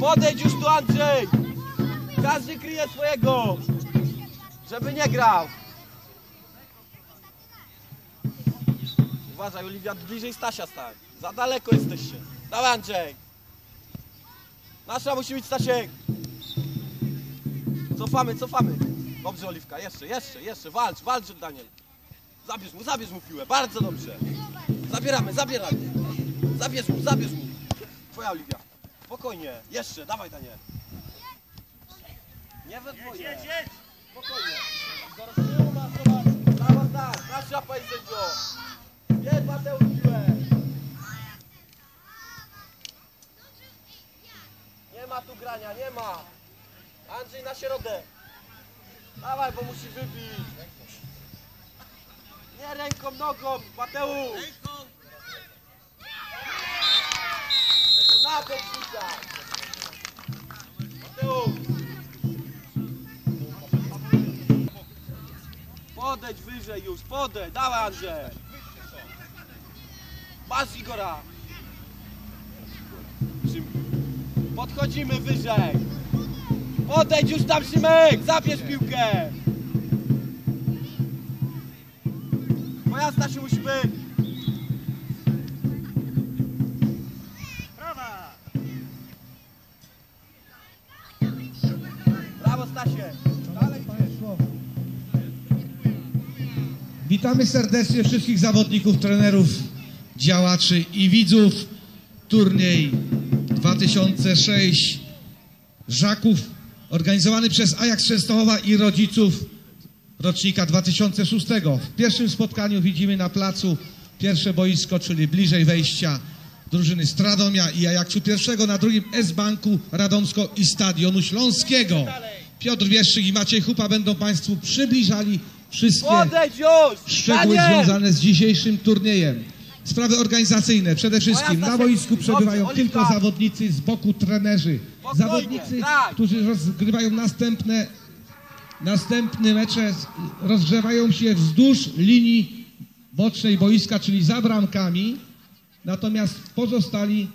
Podejdź już tu Andrzej! Każdy kryje swojego! Żeby nie grał! Uważaj, Oliwia, bliżej Stasia stań. Za daleko jesteście. Dawaj Andrzej! Nasza musi być Stasiek! Cofamy, cofamy. Dobrze, Oliwka, jeszcze, jeszcze, jeszcze. Walcz, walcz, Daniel. Zabierz mu, zabierz mu piłę, bardzo dobrze. Zabieramy, zabieramy. Zabierz mu, zabierz mu. Twoja Oliwia. Spokojnie, jeszcze, dawaj Daniel. Nie we dwoje. Spokojnie. Zaraz ma zobacz. Brawo, tak, nasz sędzio. Jest Mateusz. Nie ma tu grania, nie ma. Andrzej na środek. Dawaj, bo musi wybić. Nie ręką, nogą, Mateusz. Podejdź wyżej już, podejdź, dawaj Andrzej. Masz Igora. Podchodzimy wyżej. Podejdź już tam Szymek, zabierz piłkę. Moja Stasiu musi być. Witamy serdecznie wszystkich zawodników, trenerów, działaczy i widzów. Turniej 2006 Żaków, organizowany przez Ajax Częstochowa i rodziców rocznika 2006. W pierwszym spotkaniu widzimy na placu pierwsze boisko, czyli bliżej wejścia drużyny Stradomia i Ajaxu pierwszego, na drugim S-Banku Radomsko i Stadionu Śląskiego. Piotr Wieszczyk i Maciej Chupa będą Państwu przybliżali wszystkie szczegóły związane z dzisiejszym turniejem. Sprawy organizacyjne. Przede wszystkim na boisku przebywają tylko zawodnicy z boku trenerzy. Zawodnicy, tak. którzy rozgrywają następne, następne mecze, rozgrzewają się wzdłuż linii bocznej boiska, czyli za bramkami. Natomiast pozostali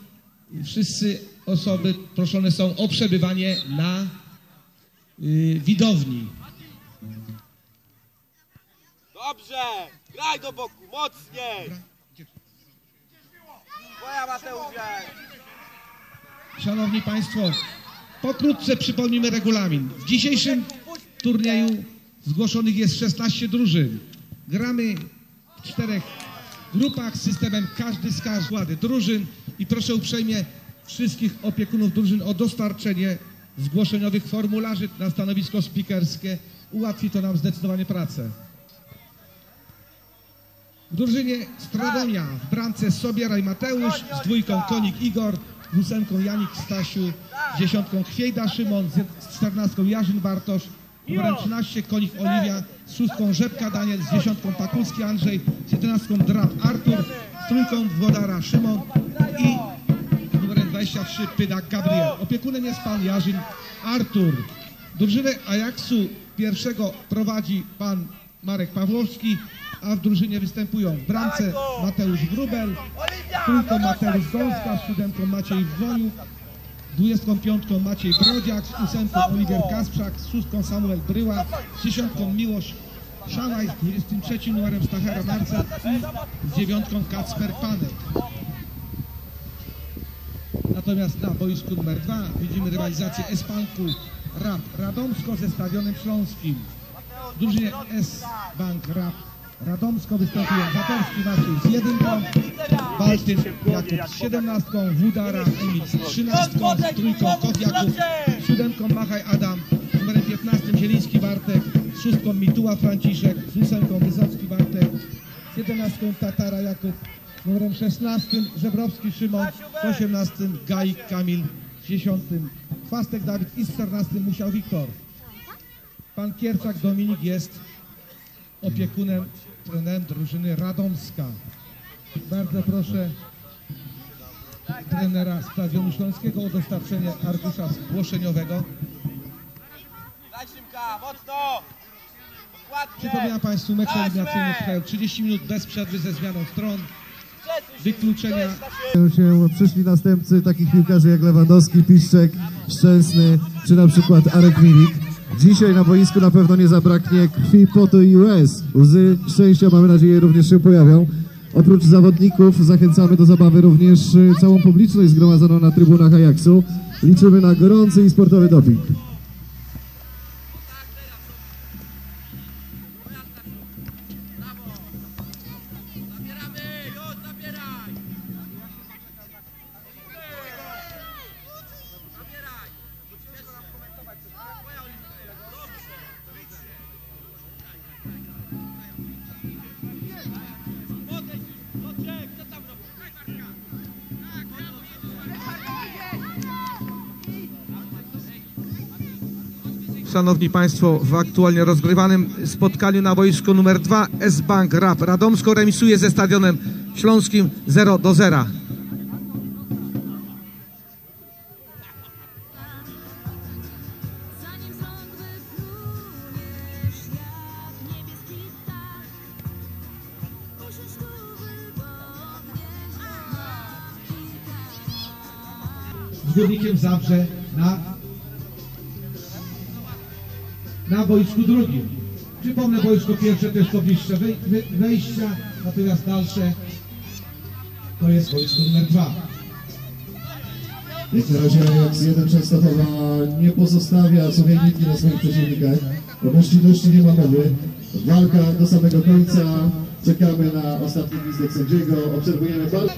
wszyscy osoby proszone są o przebywanie na y, widowni. Dobrze. Graj do boku, mocniej. Twoja Mateusz wie. Szanowni Państwo, pokrótce przypomnimy regulamin. W dzisiejszym turnieju zgłoszonych jest 16 drużyn. Gramy w czterech grupach z systemem każdy z składy drużyn i proszę uprzejmie wszystkich opiekunów drużyn o dostarczenie zgłoszeniowych formularzy na stanowisko spikerskie. Ułatwi to nam zdecydowanie pracę. W drużynie Stradonia w bramce Sobiera i Mateusz, z dwójką Konik Igor, z ósemką Janik Stasiu, z dziesiątką Chwiejda Szymon, z czternastką Jarzyn Bartosz, numerem 13 Konik Oliwia, z szóstką Rzepka Daniel, z dziesiątką Pakulski Andrzej, z jedenastką Drab Artur, z trójką Włodara Szymon i numerem 23 Pydak Gabriel. Opiekunem jest pan Jarzyn Artur. Drużynę Ajaxu pierwszego prowadzi pan Marek Pawłowski, a w drużynie występują w bramce Mateusz Grubel, trójką Mateusz Gąska, siódemką Maciej Woniuk, dwudziestką piątką Maciej Brodziak, z ósemką Oliwier Kasprzak, z szóstką Samuel Bryła, z dziesiątką Miłosz Szałaj, z 23 numerem Stachera Marcel i z dziewiątką Kacper Panek. Natomiast na boisku numer dwa widzimy rywalizację S-Banku Radomsko ze Stadionem Śląskim. W drużynie S-Bank RAP Radomsko występują Zatorski Maciej z jedynką, Baltyn Jakub z siedemnastką, Wudara Emil z trzynastką, z trójką Koch Jakub, siódemką Machaj Adam, numerem 15 Zieliński Bartek, z szóstką Mituła Franciszek, z ósemką Wysocki Bartek, z jedenastką Tatara Jakub, numerem 16 Żebrowski Szymon, z 18 Gajik Kamil, z 10 Chwastek Dawid i z 14 Musiał Wiktor. Pan Kierczak Dominik jest opiekunem, trenerem drużyny Radomska. Bardzo proszę trenera Stadionu Śląskiego o dostarczenie arkusza zgłoszeniowego. Mocno. Przypominam Państwu, eliminacyjne Szymek. trwają 30 minut bez przerwy ze zmianą stron. wykluczenia się przyszli następcy takich piłkarzy jak Lewandowski, Piszczek, Szczęsny czy na przykład Arek Milik. Dzisiaj na boisku na pewno nie zabraknie krwi, potu i łez. Łzy szczęścia mamy nadzieję również się pojawią. Oprócz zawodników zachęcamy do zabawy również y, całą publiczność zgromadzoną na trybunach Ajaxu. Liczymy na gorący i sportowy doping. Szanowni Państwo, w aktualnie rozgrywanym spotkaniu na boisku numer 2 S-Bank RAP Radomsko remisuje ze Stadionem Śląskim 0 do 0. Zanim stąd wyfruniesz jak niebieski ptak Usiądź tu wygodnie mam kilka z Górnikiem Zabrze na, na boisku drugim. Przypomnę, boisko pierwsze to jest to bliższe wejścia, natomiast dalsze to jest boisko numer dwa. Jak na razie 1 Częstochowa nie pozostawia sobie nitki na swoich przeciwnikach. O gościnności nie ma mowy. Walka do samego końca. Czekamy na ostatni gwizdek sędziego. Obserwujemy walkę.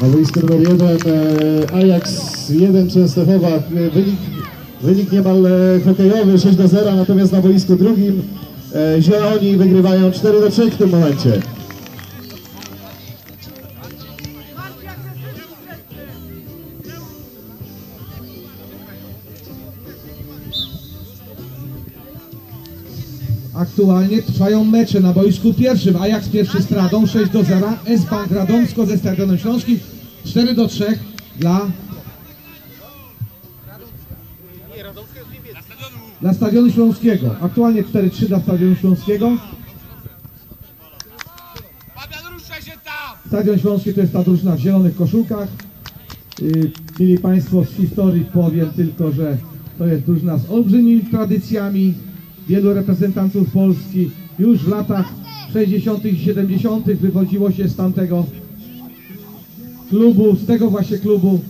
Na boisku numer 1 e, Ajax 1 Częstochowa. E, Wynik, wynik niemal e, hokejowy 6 do 0, natomiast na boisku drugim e, Zieloni wygrywają 4 do 3 w tym momencie. Aktualnie trwają mecze na boisku pierwszym. Ajax pierwszy z Radą 6 do 0. S-Bank Radomsko ze Stadionem Śląskim 4 do 3 dla dla Stadionu Śląskiego. Aktualnie 4-3 dla Stadionu Śląskiego. Stadion Śląski to jest ta drużyna w zielonych koszulkach. Yy, Mieli Państwo z historii powiem tylko, że to jest drużyna z olbrzymimi tradycjami. Wielu reprezentantów Polski już w latach 60. i 70. wywodziło się z tamtego klubu, z tego właśnie klubu